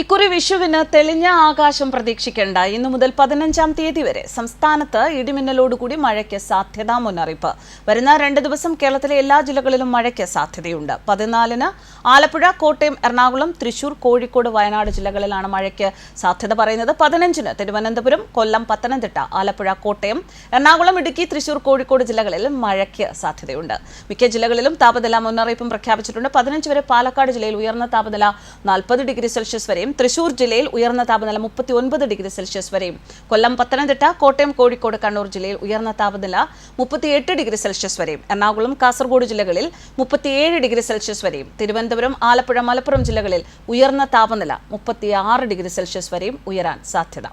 ഇക്കുറി വിഷുവിന് തെളിഞ്ഞ ആകാശം പ്രതീക്ഷിക്കേണ്ട. ഇന്നു മുതൽ പതിനഞ്ചാം തീയതി വരെ സംസ്ഥാനത്ത് ഇടിമിന്നലോടുകൂടി മഴയ്ക്ക് സാധ്യതാ മുന്നറിയിപ്പ്. വരുന്ന രണ്ട് ദിവസം കേരളത്തിലെ എല്ലാ ജില്ലകളിലും മഴയ്ക്ക് സാധ്യതയുണ്ട്. പതിനാലിന് ആലപ്പുഴ കോട്ടയം എറണാകുളം തൃശൂർ കോഴിക്കോട് വയനാട് ജില്ലകളിലാണ് മഴയ്ക്ക് സാധ്യത പറയുന്നത്. പതിനഞ്ചിന് തിരുവനന്തപുരം കൊല്ലം പത്തനംതിട്ട ആലപ്പുഴ കോട്ടയം എറണാകുളം ഇടുക്കി തൃശൂർ കോഴിക്കോട് ജില്ലകളിൽ മഴയ്ക്ക് സാധ്യതയുണ്ട്. മിക്ക ജില്ലകളിലും താപനില മുന്നറിയിപ്പും പ്രഖ്യാപിച്ചിട്ടുണ്ട്. പതിനഞ്ച് വരെ പാലക്കാട് ജില്ലയിൽ ഉയർന്ന താപനില നാൽപ്പത് ഡിഗ്രി സെൽഷ്യസ് വരെയും തൃശൂർ ജില്ലയിൽ ഉയർന്ന താപനില മുപ്പത്തി ഒൻപത് ഡിഗ്രി സെൽഷ്യസ് വരെയും. കൊല്ലം പത്തനംതിട്ട കോട്ടയം കോഴിക്കോട് കണ്ണൂർ ജില്ലയിൽ ഉയർന്ന താപനില മുപ്പത്തിയെട്ട് ഡിഗ്രി സെൽഷ്യസ് വരെയും. എറണാകുളം കാസർഗോഡ് ജില്ലകളിൽ മുപ്പത്തിയേഴ് ഡിഗ്രി സെൽഷ്യസ് വരെയും. തിരുവനന്തപുരം ആലപ്പുഴ മലപ്പുറം ജില്ലകളിൽ ഉയർന്ന താപനില മുപ്പത്തിയാറ് ഡിഗ്രി സെൽഷ്യസ് വരെയും ഉയരാൻ സാധ്യത.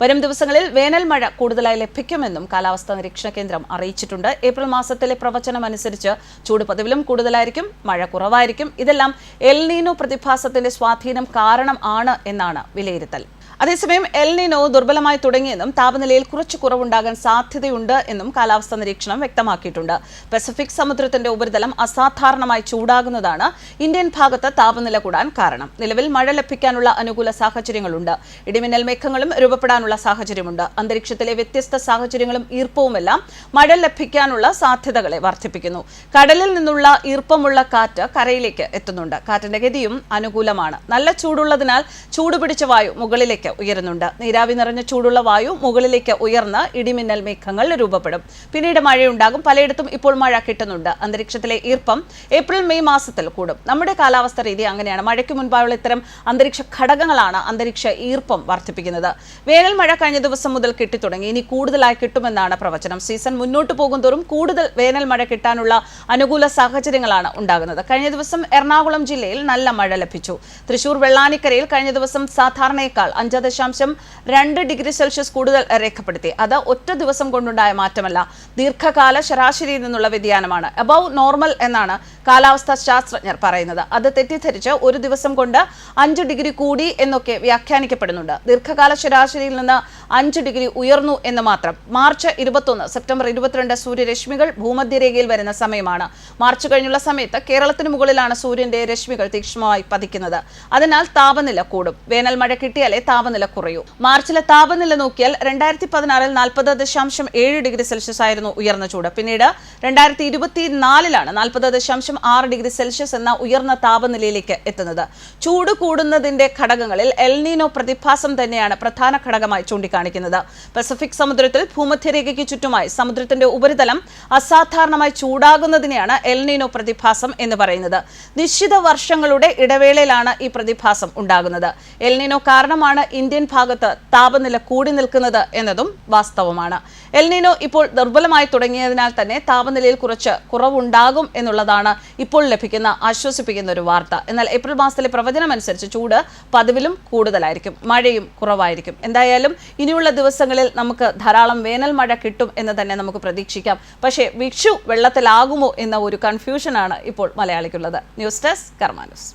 വരും ദിവസങ്ങളിൽ വേനൽ മഴ കൂടുതലായി ലഭിക്കുമെന്നും കാലാവസ്ഥാ നിരീക്ഷണ കേന്ദ്രം അറിയിച്ചിട്ടുണ്ട്. ഏപ്രിൽ മാസത്തിലെ പ്രവചനം അനുസരിച്ച് ചൂട് പതിവിലും കൂടുതലായിരിക്കും മഴ കുറവായിരിക്കും. ഇതെല്ലാം എൽനീനു പ്രതിഭാസത്തിന്റെ സ്വാധീനം കാരണം ആണ് എന്നാണ് വിലയിരുത്തൽ. അതേസമയം എൽനിനോ ദുർബലമായി തുടങ്ങിയെന്നും താപനിലയിൽ കുറച്ച് കുറവുണ്ടാകാൻ സാധ്യതയുണ്ട് എന്നും കാലാവസ്ഥാ നിരീക്ഷണം വ്യക്തമാക്കിയിട്ടുണ്ട്. പസഫിക് സമുദ്രത്തിന്റെ ഉപരിതലം അസാധാരണമായി ചൂടാകുന്നതാണ് ഇന്ത്യൻ ഭാഗത്ത് താപനില കൂടാൻ കാരണം. നിലവിൽ മഴ ലഭിക്കാനുള്ള അനുകൂല സാഹചര്യങ്ങളുണ്ട്. ഇടിമിന്നൽ മേഘങ്ങളും രൂപപ്പെടാനുള്ള സാഹചര്യമുണ്ട്. അന്തരീക്ഷത്തിലെ വ്യത്യസ്ത സാഹചര്യങ്ങളും ഈർപ്പവുമെല്ലാം മഴ ലഭിക്കാനുള്ള സാധ്യതകളെ വർദ്ധിപ്പിക്കുന്നു. കടലിൽ നിന്നുള്ള ഈർപ്പമുള്ള കാറ്റ് കരയിലേക്ക് എത്തുന്നുണ്ട്. കാറ്റിന്റെ ഗതിയും അനുകൂലമാണ്. നല്ല ചൂടുള്ളതിനാൽ ചൂടുപിടിച്ച വായു മുകളിലേക്ക് ഉയരുന്നുണ്ട്. നീരാവി നിറഞ്ഞ ചൂടുള്ള വായു മുകളിലേക്ക് ഉയർന്ന് ഇടിമിന്നൽ മേഘങ്ങൾ രൂപപ്പെടും. പിന്നീട് മഴയുണ്ടാകും. പലയിടത്തും ഇപ്പോൾ മഴ കിട്ടുന്നുണ്ട്. അന്തരീക്ഷത്തിലെ ഈർപ്പം ഏപ്രിൽ മെയ് മാസത്തിൽ കൂടും. നമ്മുടെ കാലാവസ്ഥ രീതി അങ്ങനെയാണ്. മഴയ്ക്ക് മുൻപായുള്ള ഇത്തരം അന്തരീക്ഷ ഘടകങ്ങളാണ് അന്തരീക്ഷ ഈർപ്പം വർദ്ധിപ്പിക്കുന്നത്. വേനൽ മഴ കഴിഞ്ഞ ദിവസം മുതൽ കിട്ടിത്തുടങ്ങി. ഇനി കൂടുതലായി കിട്ടുമെന്നാണ് പ്രവചനം. സീസൺ മുന്നോട്ട് പോകുന്തോറും കൂടുതൽ വേനൽ മഴ കിട്ടാനുള്ള അനുകൂല സാഹചര്യങ്ങളാണ് ഉണ്ടാകുന്നത്. കഴിഞ്ഞ ദിവസം എറണാകുളം ജില്ലയിൽ നല്ല മഴ ലഭിച്ചു. തൃശൂർ വെള്ളാനിക്കരയിൽ കഴിഞ്ഞ ദിവസം സാധാരണയേക്കാൾ അഞ്ച് ദശാംശം രണ്ട് ഡിഗ്രി സെൽഷ്യസ് കൂടുതൽ രേഖപ്പെടുത്തി. അത് ഒറ്റ ദിവസം കൊണ്ടുണ്ടായ മാറ്റമല്ല. ദീർഘകാല ശരാശരിയിൽ നിന്നുള്ള വ്യതിയാനമാണ്. അബൌവ് നോർമൽ എന്നാണ് കാലാവസ്ഥാ ശാസ്ത്രജ്ഞർ പറയുന്നത്. അത് തെറ്റിദ്ധരിച്ച് ഒരു ദിവസം കൊണ്ട് അഞ്ച് ഡിഗ്രി കൂടി എന്നൊക്കെ വ്യാഖ്യാനിക്കപ്പെടുന്നുണ്ട്. ദീർഘകാല ശരാശരിയിൽ അഞ്ച് ഡിഗ്രി ഉയർന്നു എന്ന് മാത്രം. മാർച്ച് ഇരുപത്തൊന്ന് സെപ്റ്റംബർ ഇരുപത്തിരണ്ട് സൂര്യരശ്മികൾ ഭൂമധ്യരേഖയിൽ വരുന്ന സമയമാണ്. മാർച്ച് കഴിഞ്ഞുള്ള സമയത്ത് കേരളത്തിന് മുകളിലാണ് സൂര്യന്റെ രശ്മികൾ തീക്ഷ്ണമായി പതിക്കുന്നത്. അതിനാൽ താപനില കൂടും. വേനൽ മഴ കിട്ടിയാലേ താപനില കുറയൂ. മാർച്ചിലെ താപനില നോക്കിയാൽ രണ്ടായിരത്തി പതിനാറിൽ നാൽപ്പത് ദശാംശം ഏഴ് ഡിഗ്രി സെൽഷ്യസ് ആയിരുന്നു ഉയർന്ന ചൂട്. പിന്നീട് രണ്ടായിരത്തി ഇരുപത്തിനാലിലാണ് നാൽപ്പത് ദശാംശം ആറ് ഡിഗ്രി സെൽഷ്യസ് എന്ന ഉയർന്ന താപനിലയിലേക്ക് എത്തുന്നത്. ചൂട് കൂടുന്നതിന്റെ ഘടകങ്ങളിൽ എൽനീനോ പ്രതിഭാസം തന്നെയാണ് പ്രധാന ഘടകമായി ചൂണ്ടിക്കാണിക്കുന്നത്. പസഫിക് സമുദ്രത്തിൽ ഭൂമധ്യരേഖയ്ക്ക് ചുറ്റുമായി സമുദ്രത്തിന്റെ ഉപരിതലം അസാധാരണമായി ചൂടാകുന്നതിനെയാണ് എൽനീനോ പ്രതിഭാസം എന്ന് പറയുന്നത്. നിശ്ചിത വർഷങ്ങളുടെ ഇടവേളയിലാണ് ഈ പ്രതിഭാസം ഉണ്ടാകുന്നത്. എൽനീനോ കാരണമാണ് ഇന്ത്യൻ ഭാഗത്ത് താപനില കൂടി നിൽക്കുന്നത് എന്നതും വാസ്തവമാണ്. എൽനീനോ ഇപ്പോൾ ദുർബലമായി തുടങ്ങിയതിനാൽ തന്നെ താപനിലയിൽ കുറച്ച് കുറവുണ്ടാകും എന്നുള്ളതാണ് ഇപ്പോൾ ലഭിക്കുന്ന ആശ്വസിപ്പിക്കുന്ന ഒരു വാർത്ത. എന്നാൽ ഏപ്രിൽ മാസത്തിലെ പ്രവചനമനുസരിച്ച് ചൂട് പതിവിലും കൂടുതലായിരിക്കും. മഴയും കുറവായിരിക്കും. എന്തായാലും ഇനിയുള്ള ദിവസങ്ങളിൽ നമുക്ക് ധാരാളം വേനൽ മഴ കിട്ടും എന്ന് തന്നെ നമുക്ക് പ്രതീക്ഷിക്കാം. പക്ഷേ വിക്ഷു വെള്ളത്തിലാകുമോ എന്ന ഒരു കൺഫ്യൂഷനാണ് ഇപ്പോൾ മലയാളിക്കുള്ളത്. News desk കർമാനൂസ്.